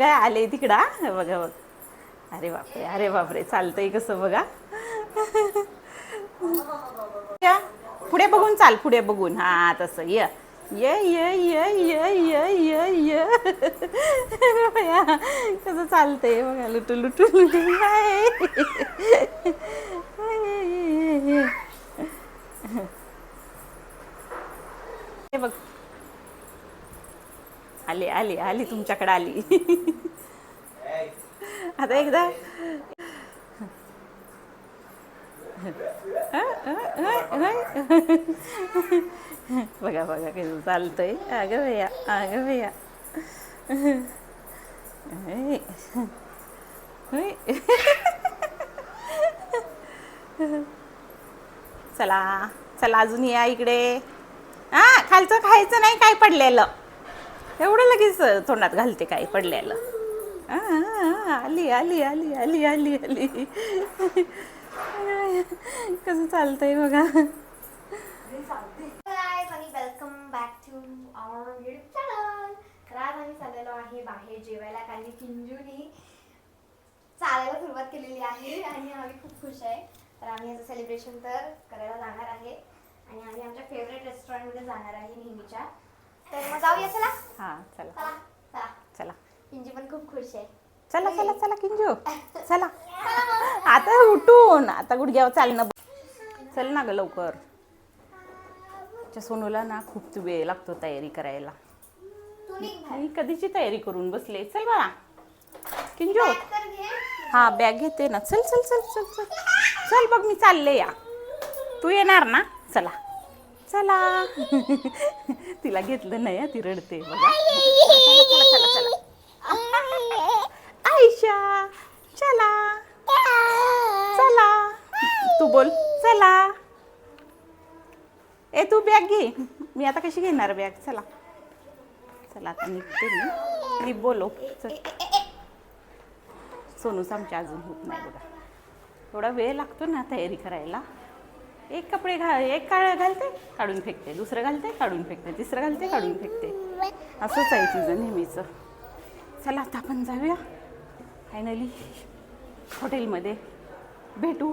काय आले तिकडा बघा बघ. अरे बापरे अरे बापरे चालतंय कसं बघा. या, पुढे बघून चाल पुढे बघून. हा तसं ये. ये ये ये ये ये ये ये. बया, कसं चालतंय बघा लुटू लुटू लुटू. हे बघ आली आली आली तुमच्याकडे आली. आता एकदा. बघा बघा कसं चालतंय. अगं भैया अगं भैया. चला चला अजून या इकडे. हा खालचं खायचं नाही काय पडलेलं? एवढं लगेच तोंडात घालते काय पडलेलं आली आली आली आली आली आली. कसं चालतंय बघा. Welcome back to our YouTube channel तर आज आम्ही चाललेलो आहे बाहेर जेवायला कारण की किंजूनी चालायला सुरुवात केलेली आहे आणि आम्ही खूप खुश आहे. तर आम्ही याचं सेलिब्रेशन तर करायला जाणार आहे. आणि आम्ही आमच्या फेवरेट रेस्टॉरंटमध्ये जाणार आहे नेहमीच्या. तर मग जाऊया चला. हा चला. चला चला. चला. किंजू पण खूप खुश आहे. चला चला चला किंजू. चला. आता उठून. आता गुडघ्यावर चालणं ब- चल ना ग लवकर. सोनूला ना खूप वेळ लागतो तयारी करायला. मी कधीची तयारी करून बसले? चल बाळा. किंजू. हा बॅग घेते ना. चल चल चल चल चल. चल बघ मी चालले या. तू येणार ना? चला. चला. तिला घेतलं नाही ती रडते बघा. चला चला चला चला आयशा चला. चला. तू बोल. चला. ए तू बॅग घे. मी आता कशी घेणार बॅग? चला. चला आता निघते मी. मी बोलो चल. सोनूच आमच्या अजून होत नाही बघा. थोडा वेळ लागतो ना तयारी करायला. एक कपडे घा एक काळ घालते काढून फेकते. दुसरं घालते काढून फेकते. तिसरं घालते काढून फेकते. असंच आहे तुझं नेहमीचं. चला आता आपण जाऊया. फायनली हॉटेलमध्ये भेटू.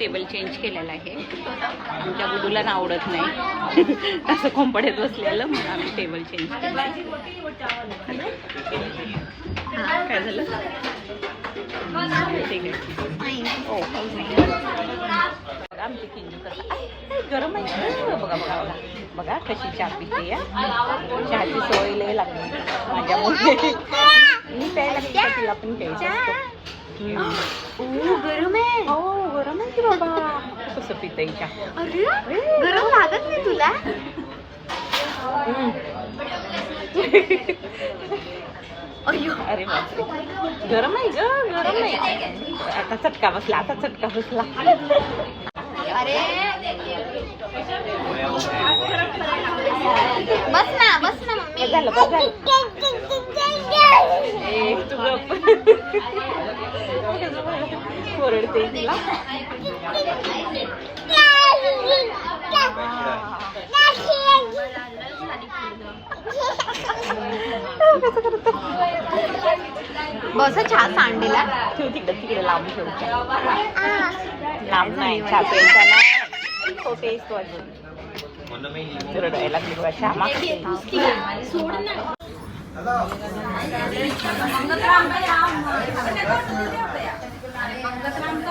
टेबल चेंज केलेला आहे. आमच्या गुडूला ना आवडत नाही. असं खोंपड्यात बसलेलं म्हणून आम्ही टेबल चेंज केलं. काय झालं? ठीक आहे. हो आमची किंजू कसं गरम आहे. बघा बघा बघा. बघा कशी चहा पिते या. चहाची सवय लय लागली माझ्यामुळे. मी प्यायला तिला पण प्यायचं. गरम आहे हो गरम आहे की बाबा कसं पिता चहा अरे गरम लागत नाही तुला अरे गरम आहे ग गरम आहे आता चटका बसला आता चटका बसला अरे बस ना बस ना मम्मी झालं बस झालं ஒரு எடுத்தீங்களா बस चहा सांडलेला ठेव तिकडे तिकडे लांब ठेव लांब नाही चहा प्यायचा नाही तो पेस तो अजून रडायला किंवा श्यामा सोड ना Terima kasih.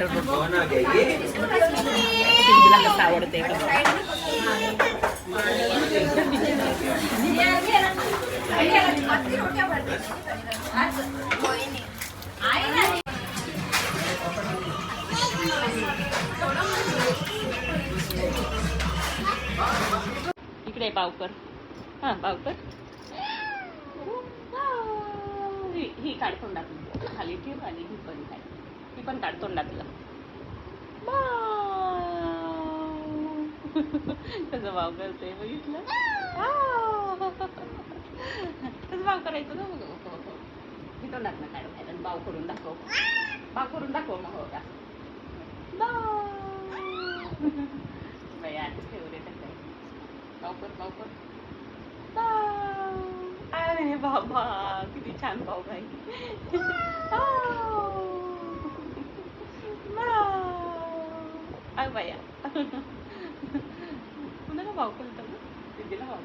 तुला कसं आवडते इकडे पावकर हा पावकर ही ही काढ तोंडातून खाली ठेव आणि ही पण काढ. मी पण काढ तोंडातलं. कसं भाव करते बघितलं? त्याचं भाव करायचं ना मग ही तोंडात ना काढ बाहेर आणि भाव करून दाखव. भाव करून दाखव मग हो का? बाई बयाच फेवरेट आहे. पावकर पावकर अरे बाबा किती छान पाव भाई अग बाया कुणाला भाव खेळतो ना दीदीला भाव